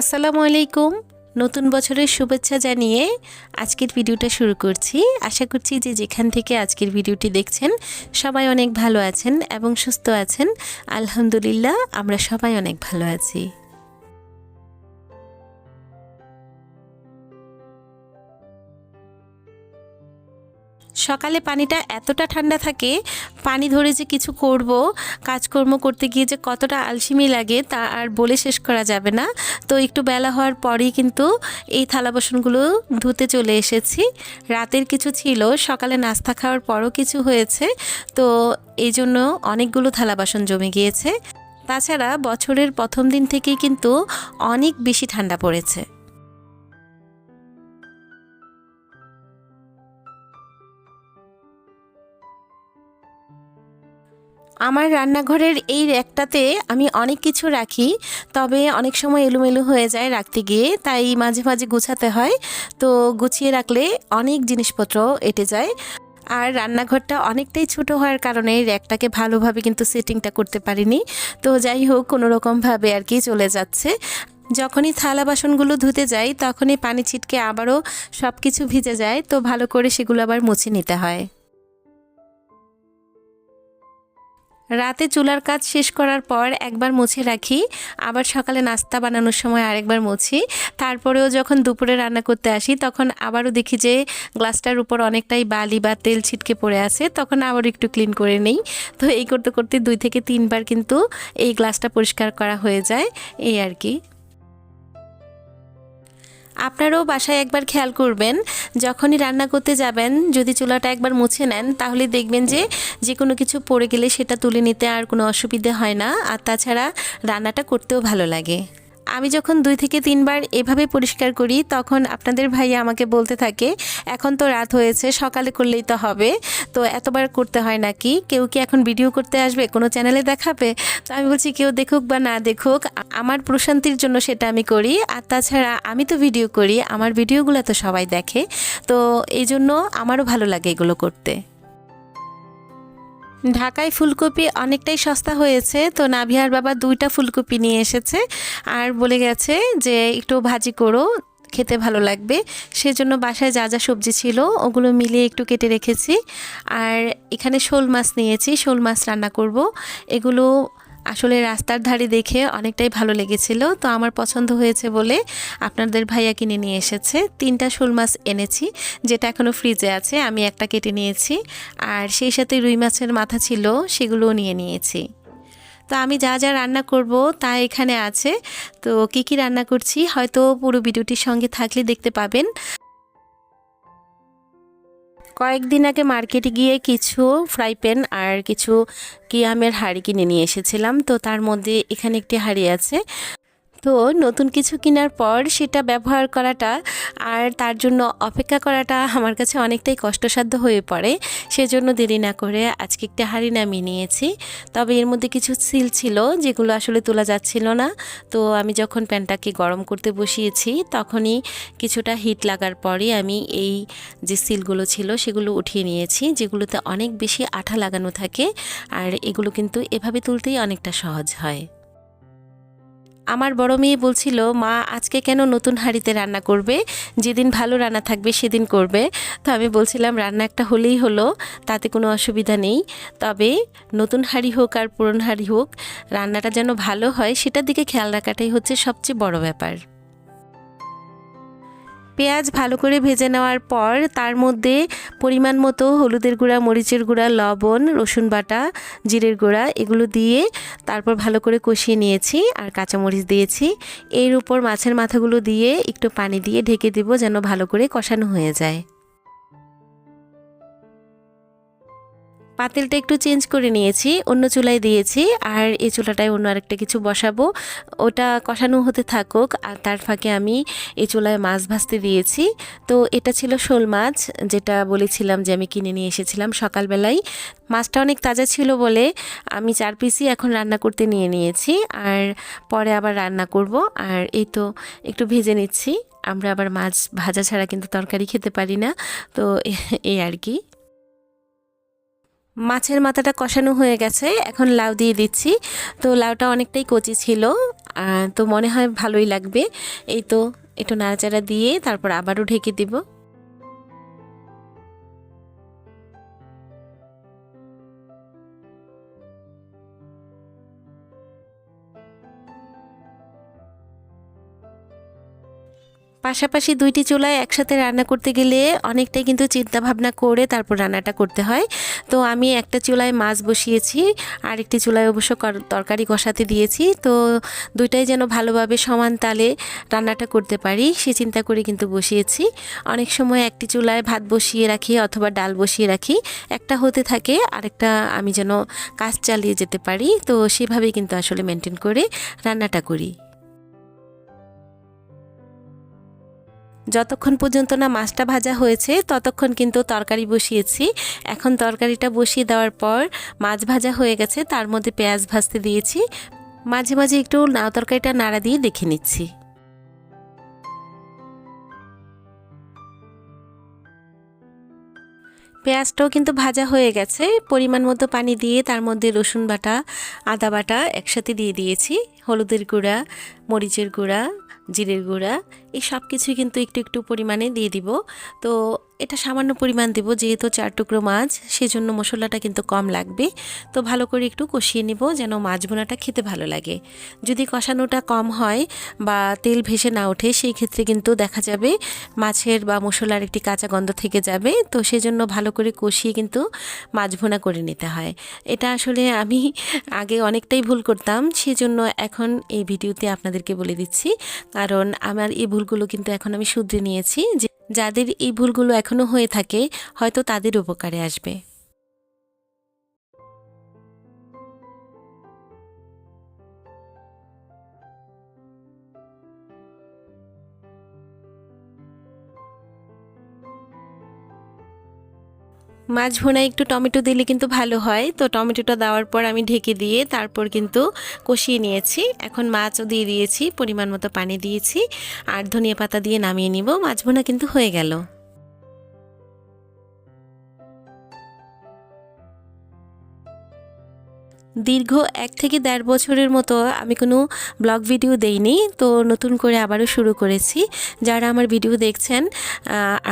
আসসালামু আলাইকুম। নতুন বছরের শুভেচ্ছা জানিয়ে আজকের ভিডিওটা শুরু করছি। আশা করছি যে যেখান থেকে আজকের ভিডিওটি দেখছেন, সবাই অনেক ভালো আছেন এবং সুস্থ আছেন। আলহামদুলিল্লাহ, আমরা সবাই অনেক ভালো আছি। সকালে পানিটা এতটা ঠান্ডা থাকে, পানি ধরে যে কিছু করব, কাজকর্ম করতে গিয়ে যে কতটা আলসিমি লাগে তা আর বলে শেষ করা যাবে না। তো একটু বেলা হওয়ার পরেই কিন্তু এই থালা বাসনগুলো ধুতে চলে এসেছি। রাতের কিছু ছিল, সকালে নাস্তা খাওয়ার পরও কিছু হয়েছে। তো এই জন্য অনেকগুলো থালা বাসন জমে গিয়েছে। তাছাড়া বছরের প্রথম দিন থেকেই কিন্তু অনেক বেশি ঠান্ডা পড়েছে। আমার রান্নাঘরের এই র্যাকটাতে আমি অনেক কিছু রাখি, তবে অনেক সময় এলোমেলো হয়ে যায় রাখতে গিয়ে, তাই মাঝে মাঝে গুছাতে হয়। তো গুছিয়ে রাখলে অনেক জিনিসপত্র এটে যায়। আর রান্নাঘরটা অনেকটাই ছোট হওয়ার কারণে র্যাকটাকে ভালোভাবে কিন্তু সেটিংটা করতে পারিনি। তো যাই হোক কোনো রকমভাবে আর কি চলে যাচ্ছে। যখনই থালা বাসনগুলো ধুতে যাই, তখনই পানি ছিটকে আবারও সব কিছু ভিজে যায়। তো ভালো করে সেগুলো আবার মুছে নিতে হয়। রাতে চুলার কাজ শেষ করার পর একবার মুছে রাখি, আবার সকালে নাস্তা বানানোর সময় আরেকবার মুছি। তারপরেও যখন দুপুরে রান্না করতে আসি, তখন আবারও দেখি যে গ্লাসটার উপর অনেকটাই বালি বা তেল ছিটকে পড়ে আছে, তখন আবার একটু ক্লিন করে নেই। তো এই করতে করতে দুই থেকে তিনবার কিন্তু এই গ্লাসটা পরিষ্কার করা হয়ে যায়, এই আর কি। আপনারাও বাসায় একবার খেয়াল করবেন, যখনই রান্না করতে যাবেন, যদি চুলাটা একবার মুছে নেন, তাহলে দেখবেন যে যে কোনো কিছু পড়ে গেলে সেটা তুলে নিতে আর কোনো অসুবিধে হয় না। আর তাছাড়া রান্নাটা করতেও ভালো লাগে। আমি যখন দুই থেকে তিনবার এভাবে পরিষ্কার করি, তখন আপনাদের ভাইয়া আমাকে বলতে থাকে, এখন তো রাত হয়েছে, সকালে করলেই তো হবে। তো এতবার করতে হয় নাকি? কেউ কি এখন ভিডিও করতে আসবে? কোনো চ্যানেলে দেখাবে? তো আমি বলছি, কেউ দেখুক বা না দেখুক, আমার প্রশান্তির জন্য সেটা আমি করি। আর তাছাড়া আমি তো ভিডিও করি, আমার ভিডিওগুলো তো সবাই দেখে। তো এই জন্য আমারও ভালো লাগে এগুলো করতে। ঢাকায় ফুলকপি অনেকটাই সস্তা হয়েছে, তো নাভিয়ার বাবা দুইটা ফুলকপি নিয়ে এসেছে। আর বলে গেছে যে, একটু ভাজি করো, খেতে ভালো লাগবে। সেজন্য বাসায় যা যা সবজি ছিল, ওগুলো মিলিয়ে একটু কেটে রেখেছি। আর এখানে শোল মাছ নিয়েছি, শোল মাছ রান্না করব। এগুলো আসলে রাস্তার ধারে দেখে অনেকটাই ভালো লেগেছিল। তো আমার পছন্দ হয়েছে বলে আপনাদের ভাইয়া কিনে নিয়ে এসেছে। তিনটা শোল মাছ এনেছি, যেটা এখনও ফ্রিজে আছে, আমি একটা কেটে নিয়েছি। আর সেই সাথে রুই মাছের মাথা ছিল, সেগুলোও নিয়ে নিয়েছি। তো আমি যা যা রান্না করব তা এখানে আছে। তো কি কি রান্না করছি, হয়তো পুরো ভিডিওটির সঙ্গে থাকলে দেখতে পাবেন। কয়েকদিন আগে মার্কেটে গিয়ে কিছু ফ্রাই প্যান আর কিছু কিয়ামের হাড়ি কিনে নিয়ে এসেছিলাম। তো তার মধ্যে এখানে একটি হাড়ি আছে। তো নতুন কিছু কেনার পর সেটা ব্যবহার করাটা আর তার জন্য অপেক্ষা করাটা আমার কাছে অনেকটাই কষ্টসাধ্য হয়ে পড়ে। সেজন্য দেরি না করে আজকে একটা হাঁড়ি নামিয়ে নিয়েছি। তবে এর মধ্যে কিছু সিল ছিল যেগুলো আসলে তোলা যাচ্ছিল না। তো আমি যখন প্যানটাকে গরম করতে বসিয়েছি তখনই কিছুটা হিট লাগার পরই আমি এই যে সিলগুলো ছিল সেগুলো উঠিয়ে নিয়েছি, যেগুলোতে অনেক বেশি আঠা লাগানো থাকে। আর এগুলো কিন্তু এভাবে তুলতেই অনেকটা সহজ হয়। আমার বড় মেয়ে বলছিল, মা, আজকে কেন নতুন হাঁড়িতে রান্না করবে? যেদিন ভালো রান্না থাকবে, সেদিন করবে। তো আমি বলছিলাম, রান্না একটা হলেই হলো, তাতে কোনো অসুবিধা নেই। তবে নতুন হাঁড়ি হোক আর পুরনো হাঁড়ি হোক, রান্নাটা যেন ভালো হয়, সেটার দিকে খেয়াল রাখাটাই হচ্ছে সবচেয়ে বড় ব্যাপার। পেঁয়াজ ভালো করে ভেজে নেওয়ার পর তার মধ্যে পরিমাণ মতো হলুদের গুঁড়া, মরিচের গুঁড়া, লবণ, রসুন বাটা, জিরের গুঁড়া এগুলো দিয়ে তারপর ভালো করে কষিয়ে নিয়েছি আর কাঁচামরিচ দিয়েছি। এর উপর মাছের মাথাগুলো দিয়ে একটু পানি দিয়ে ঢেকে দেবো যেন ভালো করে কষানো হয়ে যায়। পাতিলটা একটু চেঞ্জ করে নিয়েছি, অন্য চুলায় দিয়েছি, আর এই চুলাটায় অন্য আরেকটা কিছু বসাবো। ওটা কষানো হতে থাকুক, আর তার ফাঁকে আমি এই চুলায় মাছ ভাজতে দিয়েছি। তো এটা ছিল শোল মাছ, যেটা বলেছিলাম যে আমি কিনে নিয়ে এসেছিলাম সকালবেলায়। মাছটা অনেক তাজা ছিল বলে আমি চার পিসই এখন রান্না করতে নিয়ে নিয়েছি, আর পরে আবার রান্না করব। আর এই তো একটু ভেজে নিচ্ছি, আমরা আবার মাছ ভাজা ছাড়া কিন্তু তরকারি খেতে পারি না। তো এই আর কি। মাছের মাথাটা কষানো হয়ে গেছে, এখন লাউ দিয়ে দিচ্ছি। তো লাউটা অনেকটাই কচি ছিল তো মনে হয় ভালোই লাগবে। এই তো, একটু নাড়াচাড়া দিয়ে তারপর আবারও ঢেকে দিব। পাশাপাশি দুইটি চুলায় একসাথে রান্না করতে গেলে অনেকটাই কিন্তু চিন্তা ভাবনা করে তারপর রান্নাটা করতে হয়। তো আমি একটা চুলায় মাছ বসিয়েছি আর একটি চুলায় অবশ্য তরকারি কষাতে দিয়েছি। তো দুইটাই যেন ভালোভাবে সমান তালে রান্নাটা করতে পারি, সে চিন্তা করে কিন্তু বসিয়েছি। অনেক সময় একটি চুলায় ভাত বসিয়ে রাখি অথবা ডাল বসিয়ে রাখি, একটা হতে থাকে, আরেকটা আমি যেন কাজ চালিয়ে যেতে পারি। তো সেভাবেই কিন্তু আসলে মেনটেন করে রান্নাটা করি। যতক্ষণ পর্যন্ত না মাছটা ভাজা হয়েছে, ততক্ষণ কিন্তু তরকারি বসিয়েছি। এখন তরকারিটা বসিয়ে দেওয়ার পর মাছ ভাজা হয়ে গেছে, তার মধ্যে পেঁয়াজ ভাজতে দিয়েছি। মাঝে মাঝে একটু নাও তরকারিটা নাড়া দিয়ে দেখে নিচ্ছি। পেঁয়াজটাও কিন্তু ভাজা হয়ে গেছে। পরিমাণ মতো পানি দিয়ে তার মধ্যে রসুন বাটা, আদা বাটা একসাথে দিয়ে দিয়েছি। হলুদের গুঁড়া, মরিচের গুঁড়া জিরের গুঁড়া এই সব কিছুই কিন্তু একটু একটু পরিমাণে দিয়ে দিব। তো এটা সামান্য পরিমাণ দেব, যেহেতু চার টুকরো মাছ, সেজন্য মশলাটা কিন্তু কম লাগবে। তো ভালো করে একটু কষিয়ে নেব যেন মাছ বোনাটা খেতে ভালো লাগে। যদি কষানোটা কম হয় বা তেল ভেসে না ওঠে, সেই ক্ষেত্রে কিন্তু দেখা যাবে মাছের বা মশলার একটি কাঁচা গন্ধ থেকে যাবে। তো সেজন্য ভালো করে কষিয়ে কিন্তু মাছ ভুনা করে নিতে হয়। এটা আসলে আমি আগে অনেকটাই ভুল করতাম, সেজন্য এখন এই ভিডিওতে আপনাদেরকে বলে দিচ্ছি। কারণ আমার এই ভুলগুলো কিন্তু এখন আমি শুধরে নিয়েছি যে যাদের এই ভুলগুলো এখনও হয়ে থাকে হয়তো তাদের উপকারে আসবে। মাছ ভোনায় একটু টমেটো দিলে কিন্তু ভালো হয়। তো টমেটোটা দেওয়ার পর আমি ঢেকে দিয়ে তারপর কিন্তু কষিয়ে নিয়েছি। এখন মাছও দিয়ে দিয়েছি, পরিমাণ মতো পানি দিয়েছি। আর ধনিয়া পাতা দিয়ে নামিয়ে নিব। মাছ ভোনা কিন্তু হয়ে গেল। দীর্ঘ এক থেকে দেড় বছরের মতো আমি কোনো ব্লগ ভিডিও দেইনি, তো নতুন করে আবারও শুরু করেছি। যারা আমার ভিডিও দেখছেন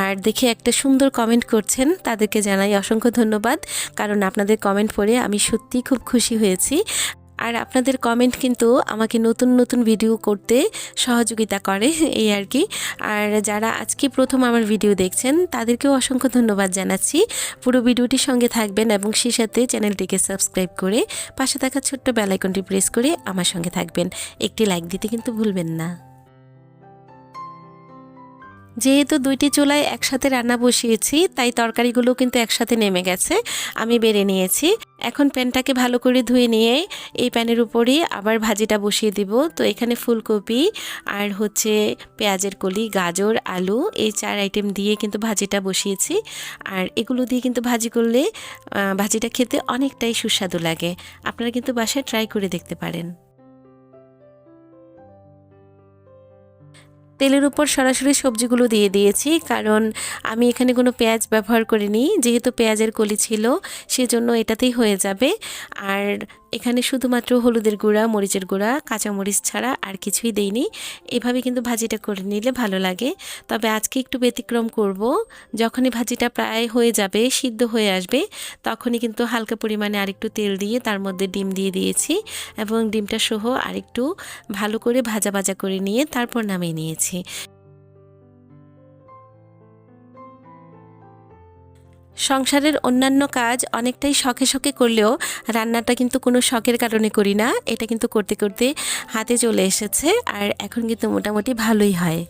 আর দেখে একটা সুন্দর কমেন্ট করছেন, তাদেরকে জানাই অসংখ্য ধন্যবাদ। কারণ আপনাদের কমেন্ট পড়ে আমি সত্যিই খুব খুশি হয়েছি। আর আপনাদের কমেন্ট কিন্তু আমাকে নতুন নতুন ভিডিও করতে সহযোগিতা করে, এই আর কি। আর যারা আজকে প্রথম আমার ভিডিও দেখছেন, তাদেরকেও অসংখ্য ধন্যবাদ জানাচ্ছি। পুরো ভিডিওটির সঙ্গে থাকবেন এবং সেই সাথে চ্যানেলটিকে সাবস্ক্রাইব করে পাশে থাকা ছোট্ট বেলাইকনটি প্রেস করে আমার সঙ্গে থাকবেন। একটি লাইক দিতে কিন্তু ভুলবেন না। যেহেতু দুইটি চুলায় একসাথে রান্না বসিয়েছি, তাই তরকারিগুলো কিন্তু একসাথে নেমে গেছে। আমি বেড়ে নিয়েছি। এখন প্যানটাকে ভালো করে ধুয়ে নিয়ে এই প্যানের উপরই আবার ভাজিটা বসিয়ে দিব। তো এখানে ফুলকপি আর হচ্ছে পেঁয়াজের কলি, গাজর, আলু এই চার আইটেম দিয়ে কিন্তু ভাজিটা বসিয়েছি। আর এগুলো দিয়ে কিন্তু ভাজি করলে ভাজিটা খেতে অনেকটাই সুস্বাদু লাগে। আপনারা কিন্তু বাসায় ট্রাই করে দেখতে পারেন। তেলের উপর সরাসরি সবজিগুলো দিয়ে দিয়েছি, কারণ আমি এখানে কোনো পেঁয়াজ ব্যবহার করিনি। যেহেতু পেঁয়াজের কলি ছিল, সেজন্য এটাতেই হয়ে যাবে। আর এখানে শুধুমাত্র হলুদের গুঁড়া, মরিচের গুঁড়া, কাঁচামরিচ ছাড়া আর কিছুই দেইনি। এভাবে কিন্তু ভাজিটা করে নিলে ভালো লাগে। তবে আজকে একটু ব্যতিক্রম করব। যখনই ভাজিটা প্রায় হয়ে যাবে, সিদ্ধ হয়ে আসবে, তখনই কিন্তু হালকা পরিমাণে আরেকটু তেল দিয়ে তার মধ্যে ডিম দিয়ে দিয়েছি এবং ডিমটা সহ আরেকটু ভালো করে ভাজা ভাজা করে নিয়ে তারপর নামিয়ে নিয়েছি। সংসারের অন্যান্য কাজ অনেকটাই শখে শখে করলেও রান্নাটা কিন্তু কোনো শখের কারণে করি না। এটা কিন্তু করতে করতে হাতে চলে এসেছে আর এখন কিন্তু মোটামুটি ভালোই হয়।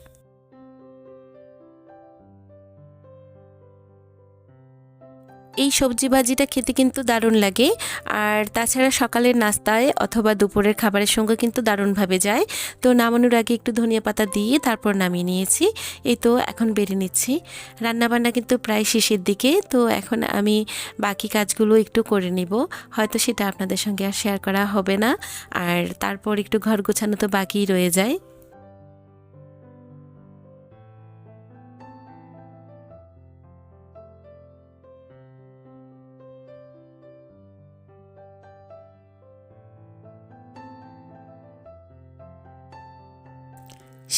এই সবজি ভাজিটা খেতে কিন্তু দারুণ লাগে। আর তাছাড়া সকালের নাস্তায় অথবা দুপুরের খাবারের সঙ্গে কিন্তু দারুণভাবে যায়। তো নামানোর আগে একটু ধনিয়া পাতা দিয়ে তারপর নামিয়ে নিয়েছি। এই তো এখন বেড়ে নিচ্ছি। রান্নাবান্না কিন্তু প্রায় শেষের দিকে। তো এখন আমি বাকি কাজগুলো একটু করে নিব। হয়তো সেটা আপনাদের সঙ্গে আর শেয়ার করা হবে না। আর তারপর একটু ঘর গোছানো তো বাকিই রয়ে যায়।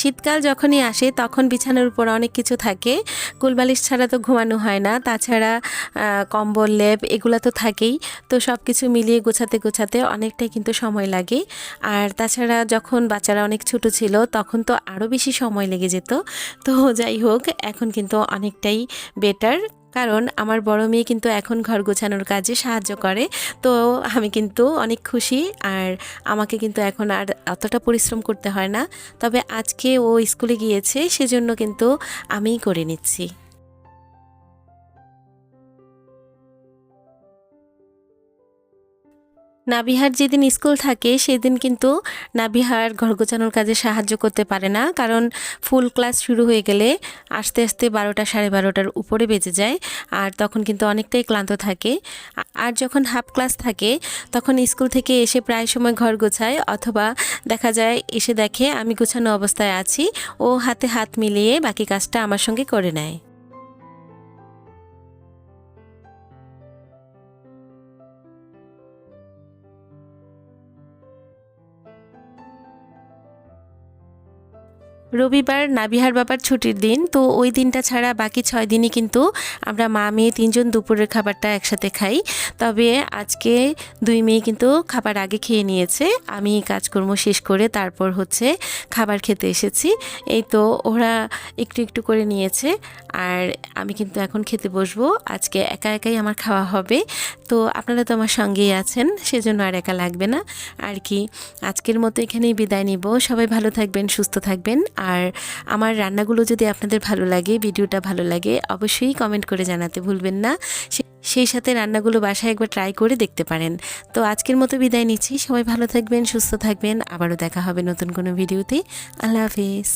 শীতকাল যখনই আসে, তখন বিছানার উপর অনেক কিছু থাকে। কুলবালিশ ছাড়া তো ঘুমানো হয় না। তাছাড়া কম্বল, লেপ, এগুলো তো থাকেই। তো সব কিছু মিলিয়ে গোছাতে গোছাতে অনেকটাই কিন্তু সময় লাগে। আর তাছাড়া যখন বাচ্চারা অনেক ছোট ছিল, তখন তো আরও বেশি সময় লেগে যেত। তো যাই হোক, এখন কিন্তু অনেকটাই বেটার কারণ আমার বড় মেয়ে কিন্তু এখন ঘর গোছানোর কাজে সাহায্য করে। তো আমি কিন্তু অনেক খুশি আর আমাকে কিন্তু এখন আর অতটা পরিশ্রম করতে হয় না। তবে আজকে ও স্কুলে গিয়েছে, সেজন্য কিন্তু আমিই করে নিচ্ছি। নাবিহার যেদিন স্কুল থাকে, সেদিন কিন্তু নাবিহার ঘর গোছানোর কাজে সাহায্য করতে পারে না। কারণ ফুল ক্লাস শুরু হয়ে গেলে আস্তে আস্তে বারোটা সাড়ে বারোটার উপরে বেজে যায় আর তখন কিন্তু অনেকটাই ক্লান্ত থাকে। আর যখন হাফ ক্লাস থাকে, তখন স্কুল থেকে এসে প্রায় সময় ঘর গোছায় অথবা দেখা যায় এসে দেখে আমি গোছানো অবস্থায় আছি, ও হাতে হাত মিলিয়ে বাকি কাজটা আমার সঙ্গে করে নেয়। রবিবার নাবিহার বাবার ছুটির দিন, তো ওই দিনটা ছাড়া বাকি ছয় দিনই কিন্তু আমরা মা, মেয়ে তিনজন দুপুরের খাবারটা একসাথে খাই। তবে আজকে দুই মেয়ে কিন্তু খাবার আগে খেয়ে নিয়েছে। আমি কাজকর্ম শেষ করে তারপর হচ্ছে খাবার খেতে এসেছি। এই তো ওরা একটু একটু করে নিয়েছে আর আমি কিন্তু এখন খেতে বসবো। আজকে একা একাই আমার খাওয়া হবে। তো আপনারা তো আমার সঙ্গেই আছেন, সেজন্য আর একা লাগবে না। আর কি, আজকের মতো এখানেই বিদায় নিব। সবাই ভালো থাকবেন, সুস্থ থাকবেন। আর আমার রান্নাগুলো যদি আপনাদের ভালো লাগে, ভিডিওটা ভালো লাগে, অবশ্যই কমেন্ট করে জানাতে ভুলবেন না। সেই সাথে রান্নাগুলো বাসায় একবার ট্রাই করে দেখতে পারেন। তো আজকের মতো বিদায় নিচ্ছি। সবাই ভালো থাকবেন, সুস্থ থাকবেন। আবারও দেখা হবে নতুন কোনো ভিডিওতে। আল্লাহ হাফিজ।